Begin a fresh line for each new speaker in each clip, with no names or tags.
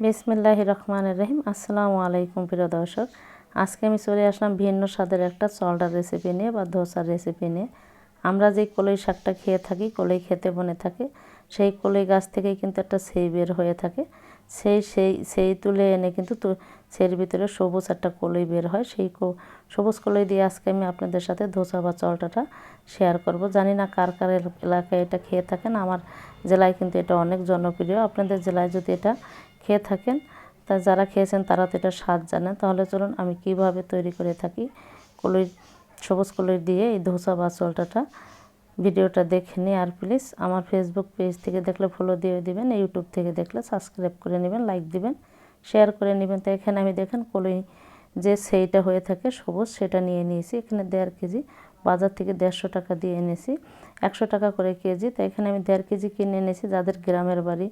বিসমিল্লাহ রহমান রহিম। আসসালামু আলাইকুম, প্রিয় দর্শক। আজকে আমি চলে আসলাম ভিন্ন স্বাদের একটা চলডার রেসিপি নিয়ে বা ধোসার রেসিপি নিয়ে। আমরা যে কলই শাকটা খেয়ে থাকি, কলই খেতে বনে থাকে, সেই কলই গাছ থেকেই কিন্তু একটা সেই বের হয়ে থাকে। সেই সেই সেই তুলে এনে কিন্তু সের ভিতরে সবুজ একটা কলই বের হয়। সেই সবুজ কলই দিয়ে আজকে আমি আপনাদের সাথে ধোসা বা চলটাটা শেয়ার করব। জানি না কার কার এলাকায় এটা খেয়ে থাকেন। আমার জেলায় কিন্তু এটা অনেক জনপ্রিয়। আপনাদের জেলায় যদি এটা খেয়ে থাকেন। তা যারা খেয়েছেন তারা তো এটা স্বাদ জানেন। তাহলে চলুন আমি কীভাবে তৈরি করে থাকি। কলই, সবুজ কলই দিয়ে এই ধোসা বা চলটাটা ভিডিওটা দেখে নিই আর প্লিজ আমার ফেসবুক পেজ থেকে দেখলে ফলো দিয়ে দিবেন ইউটিউব থেকে দেখলে সাবস্ক্রাইব করে নেবেন লাইক দিবেন শেয়ার করে নেবেন। তো এখানে আমি দেখেন কলই যে সেইটা হয়ে থাকে সবুজ, সেটা নিয়ে নিয়েছি। এখানে দেড় কেজি, বাজার থেকে দেড়শো টাকা দিয়ে এনেছি। একশো টাকা করে কেজি। তো এখানে আমি দেড় কেজি কিনে এনেছি যাদের গ্রামের বাড়ি।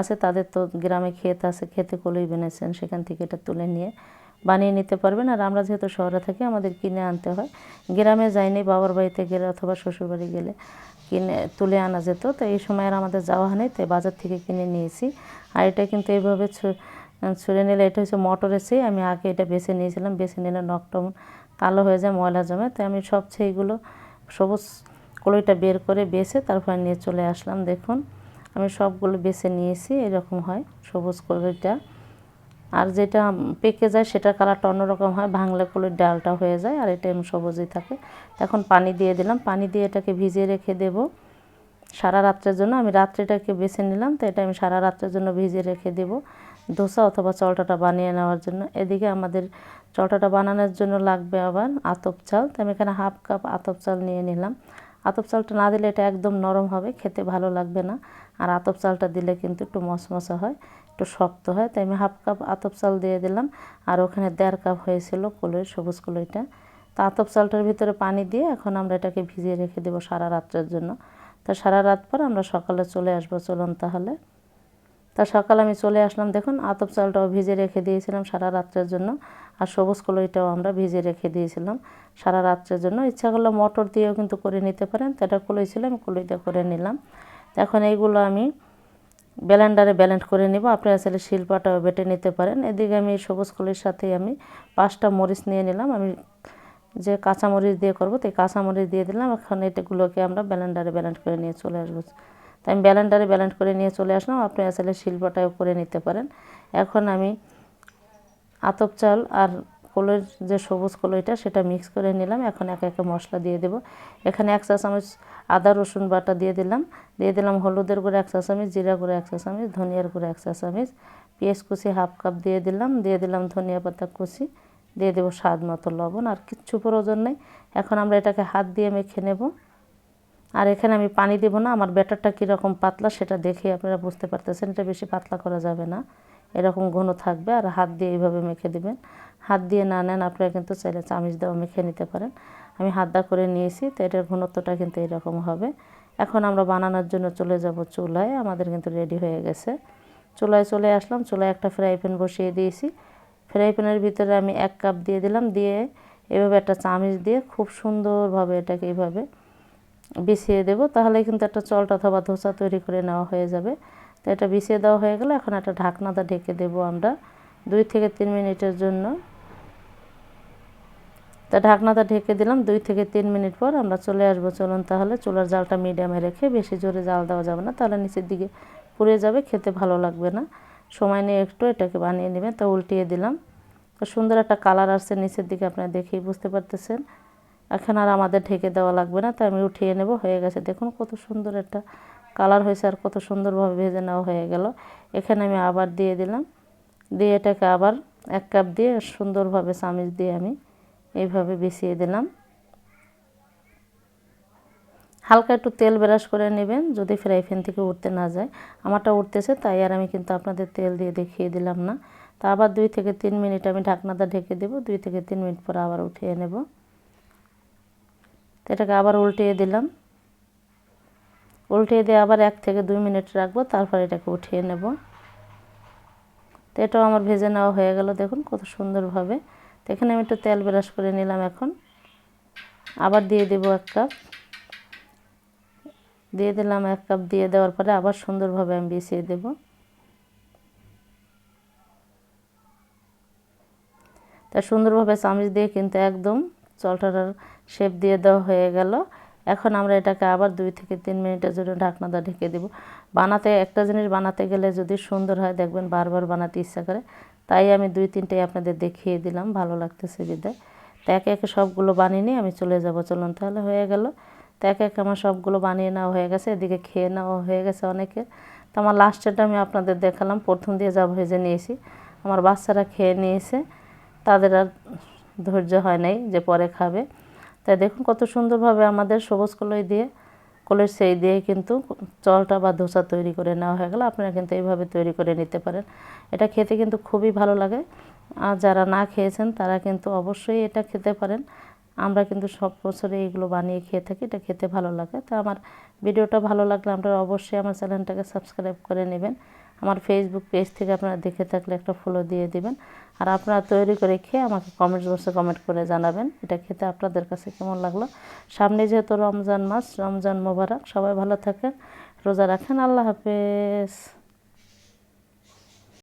আছে, তাদের তো গ্রামে ক্ষেত আছে খেতে কলই বেনেছেন, সেখান থেকে এটা তুলে নিয়ে বানিয়ে নিতে পারবেন। আর আমরা যেহেতু শহরে থাকি, আমাদের কিনে আনতে হয়। গ্রামে যাইনি, বাবার বাড়িতে গেলে অথবা শ্বশুরবাড়ি গেলে কিনে, তুলে আনা যেত। তো এই সময় আর আমাদের যাওয়া হয়নি তাই বাজার থেকে কিনে নিয়েছি। আর এটা কিন্তু এইভাবে ছুঁড়ে নিলে এটা হচ্ছে মটরের সেই আমি আগে এটা বেছে নিয়েছিলাম, বেছে নিলে নখটা কালো হয়ে যায়, ময়লা জমে। তাই আমি সব সেইগুলো সবুজ কলইটা বের করে বেছে তারপর নিয়ে চলে আসলাম। দেখুন আমি সবগুলো বেছে নিয়েছি, এরকম হয়, সবুজ কলইটা আর যেটা পেকে যায় সেটার কালারটা অন্যরকম হয়, ভাঙলে কলইর ডালটা হয়ে যায়, আর এটা এমন সবুজই থাকে। এখন পানি দিয়ে দিলাম, পানি দিয়ে এটাকে ভিজিয়ে রেখে দেব। সারা রাত্রের জন্য, আমি রাত্রিটাকে বেছে নিলাম, তো এটা আমি সারা রাত্রের জন্য ভিজিয়ে রেখে দেব। ধোসা অথবা চলটাটা বানিয়ে নেওয়ার জন্য। এদিকে আমাদের চলটাটা বানানোর জন্য লাগবে আবার আতপ চাল, তো আমি এখানে হাফ কাপ আতপ চাল নিয়ে নিলাম। আতপ চালটা না দিলে এটা একদম নরম হবে, খেতে ভালো লাগবে না। আর আতপ চালটা দিলে কিন্তু একটু মশমশা হয়, একটু শক্ত হয়। তাই আমি হাফ কাপ আতপ চাল দিয়ে দিলাম। আর ওখানে দেড় কাপ হয়েছিল কলই, সবুজ কলইটা। তো আতপ চালটার ভিতরে পানি দিয়ে এখন আমরা এটাকে ভিজিয়ে রেখে দেবো সারা রাত্রের জন্য। তো সারা রাত পর আমরা সকালে চলে আসব, চলুন তাহলে। তা সকালে আমি চলে আসলাম। দেখুন, আতপ চালটাও ভিজে রেখে দিয়েছিলাম সারা রাত্রের জন্য। আর সবুজ কলইটাও আমরা ভিজে রেখে দিয়েছিলাম সারা রাত্রের জন্য। ইচ্ছা করলে মটর দিয়েও কিন্তু করে নিতে পারেন। তো এটা কলই ছিল, আমি কলইটা করে নিলাম। এখন এইগুলো আমি ব্যালেন্ডারে ব্যালেন্ড করে নিব। আপনারা চাইলে শিল্পাটাও বেটে নিতে পারেন। এদিকে আমি সবুজ কলির সাথে আমি পাঁচটা মরিচ নিয়ে নিলাম। আমি যে কাঁচামরিচ দিয়ে করব তাই কাঁচামরিচ দিয়ে দিলাম। এখন এটাগুলোকে আমরা ব্যালেন্ডারে ব্যালেন্ড করে নিয়ে চলে আসব। তাই আমি ব্যালেন্ডারে ব্যালেন্ড করে নিয়ে চলে আসলাম। আপনি আসলে শিল্পটাও করে নিতে পারেন। এখন আমি আতপ চাল আর কলইর যে সবুজ কলইটা, সেটা মিক্স করে নিলাম। এখন এক একে মশলা দিয়ে দেব। এখানে এক চা চামচ আদা, রসুন বাটা দিয়ে দিলাম। দিয়ে দিলাম হলুদের গুঁড়ো এক চা চামচ জিরা গুঁড়ো এক চা চামচ ধনিয়ার গুঁড়ো এক চা চামচ পেঁয়াজ কুচি হাফ কাপ দিয়ে দিলাম। দিয়ে দিলাম ধনিয়া পাতা কুচি। দিয়ে দেবো স্বাদ মতো লবণ। আর কিচ্ছু প্রয়োজন নেই। এখন আমরা এটাকে হাত দিয়ে মেখে নেব। আর এখানে আমি পানি দেব না, আমার ব্যাটারটা কীরকম পাতলা সেটা দেখে আপনারা বুঝতে পারতেছেন, এটা বেশি পাতলা করা যাবে না। এরকম ঘন থাকবে আর হাত দিয়ে এইভাবে মেখে দেবেন। হাত দিয়ে না নেন, আপনারা কিন্তু চাইলে চামিচ দেওয়া মেখে নিতে পারেন। আমি হাত দা করে নিয়েছি, তো এটার ঘনত্বটা কিন্তু এরকম হবে। এখন আমরা বানানোর জন্য চলে যাব চুলায়, আমাদের কিন্তু রেডি হয়ে গেছে। চুলায় চলে আসলাম, চুলায় একটা ফ্রাই প্যান বসিয়ে দিয়েছি। ফ্রাই প্যানের ভিতরে আমি এক কাপ দিয়ে দিলাম, দিয়ে এভাবে একটা চামিচ দিয়ে খুব সুন্দরভাবে এটাকে এইভাবে বিছিয়ে দেব, তাহলে কিন্তু একটা চলটা অথবা ধোসা তৈরি করে নেওয়া হয়ে যাবে। তো এটা বিছিয়ে দেওয়া হয়ে গেলে এখন একটা ঢাকনাটা ঢেকে দেব আমরা দুই থেকে তিন মিনিটের জন্য। তা ঢাকনাটা ঢেকে দিলাম, দুই থেকে তিন মিনিট পর আমরা চলে আসব। চলুন তাহলে চুলার জালটা মিডিয়ামে রেখে বেশি জোরে জাল দেওয়া যাবে না, তাহলে নিচের দিকে পুড়ে যাবে, খেতে ভালো লাগবে না। সময় নিয়ে একটু এটাকে বানিয়ে নেবেন, তা উল্টিয়ে দিলাম। তো সুন্দর একটা কালার আসছে নিচের দিকে, আপনারা দেখেই বুঝতে পারতেছেন। এখন আর আমাদের ঢেকে দেওয়া লাগবে না তাই আমি উঠিয়ে নেব, হয়ে গেছে। দেখুন কত সুন্দর একটা কালার হয়েছে আর কত সুন্দরভাবে ভেজে নেওয়া হয়ে গেল। এখানে আমি আবার দিয়ে দিলাম। দিয়ে এটাকে আবার এক কাপ দিয়ে সুন্দরভাবে চামিচ দিয়ে আমি এইভাবে বিছিয়ে দিলাম। হালকা একটু তেল ব্রাশ করে নেবেন, যদি ফ্রাই প্যান থেকে উঠতে না যায়। আমারটা উঠতেছে, তাই আর আমি কিন্তু আপনাদের তেল দিয়ে দেখিয়ে দিলাম না। তা আবার দুই থেকে তিন মিনিট আমি ঢাকনাটা ঢেকে দেব, দুই থেকে তিন মিনিট পর আবার উঠিয়ে নেব। তো এটাকে আবার উল্টিয়ে দিলাম। উল্টিয়ে দিয়ে আবার এক থেকে দুই মিনিট রাখব, তারপর এটাকে উঠিয়ে নেব। তো এটাও আমার ভেজে নেওয়া হয়ে গেল, দেখুন কত সুন্দরভাবে। তো এখানে আমি একটু তেল ব্রাশ করে নিলাম এখন। আবার দিয়ে দেব এক কাপ। দিয়ে দিলাম এক কাপ, দিয়ে দেওয়ার পরে আবার সুন্দরভাবে আমি বিছিয়ে দেব। তা সুন্দরভাবে চামিচ দিয়ে কিন্তু একদম চলটার শেপ দিয়ে দেওয়া হয়ে গেল। এখন আমরা এটাকে আবার দুই থেকে তিন মিনিটের জন্য ঢাকনা দিয়ে ঢেকে দিব। বানাতে, একটা জিনিস বানাতে গেলে যদি সুন্দর হয়, দেখবেন বারবার বানাতে ইচ্ছা করে। তাই আমি দুই তিনটাই আপনাদের দেখিয়ে দিলাম, ভালো লাগতেছে বিদায় তো একে একে সবগুলো বানিয়ে নিয়ে আমি চলে যাব। চলুন তাহলে হয়ে গেল। তো একে একে আমার সবগুলো বানিয়ে নেওয়া হয়ে গেছে, এদিকে খেয়ে নেওয়া হয়ে গেছে অনেকে। তো আমার লাস্টেরটা আমি আপনাদের দেখালাম, প্রথম দিয়ে যা ভেজে নিয়েছি। আমার বাচ্চারা খেয়ে নিয়েছে, তাদের আর ধৈর্য হয় নাই যে পরে খাবে। তাই দেখুন কত সুন্দরভাবে আমাদের সবুজ কলই দিয়ে, কলের সেই দিয়ে কিন্তু চলটা বা ধোসা তৈরি করে নেওয়া হয়ে গেল। আপনারা কিন্তু এইভাবে তৈরি করে নিতে পারেন। এটা খেতে কিন্তু খুবই ভালো লাগে। আর যারা না খেয়েছেন, তারা কিন্তু অবশ্যই এটা খেতে পারেন। আমরা কিন্তু সব বছরে এইগুলো বানিয়ে খেয়ে থাকি, এটা খেতে ভালো লাগে। তো আমার ভিডিওটা ভালো লাগলে আপনারা অবশ্যই আমার চ্যানেলটাকে সাবস্ক্রাইব করে নেবেন। আমার ফেসবুক পেজ থেকে আপনারা দেখে থাকলে একটা ফলো দিয়ে দিবেন। আর আপনারা তৈরি করে খেয়ে আমাকে কমেন্টস বক্সে কমেন্ট করে জানাবেন এটা খেতে আপনাদের কাছে কেমন লাগল। সামনে যেহেতু রমজান মাস, রমজান মোবারক, সবাই ভালো থাকেন, রোজা রাখেন, আল্লাহ হাফেজ।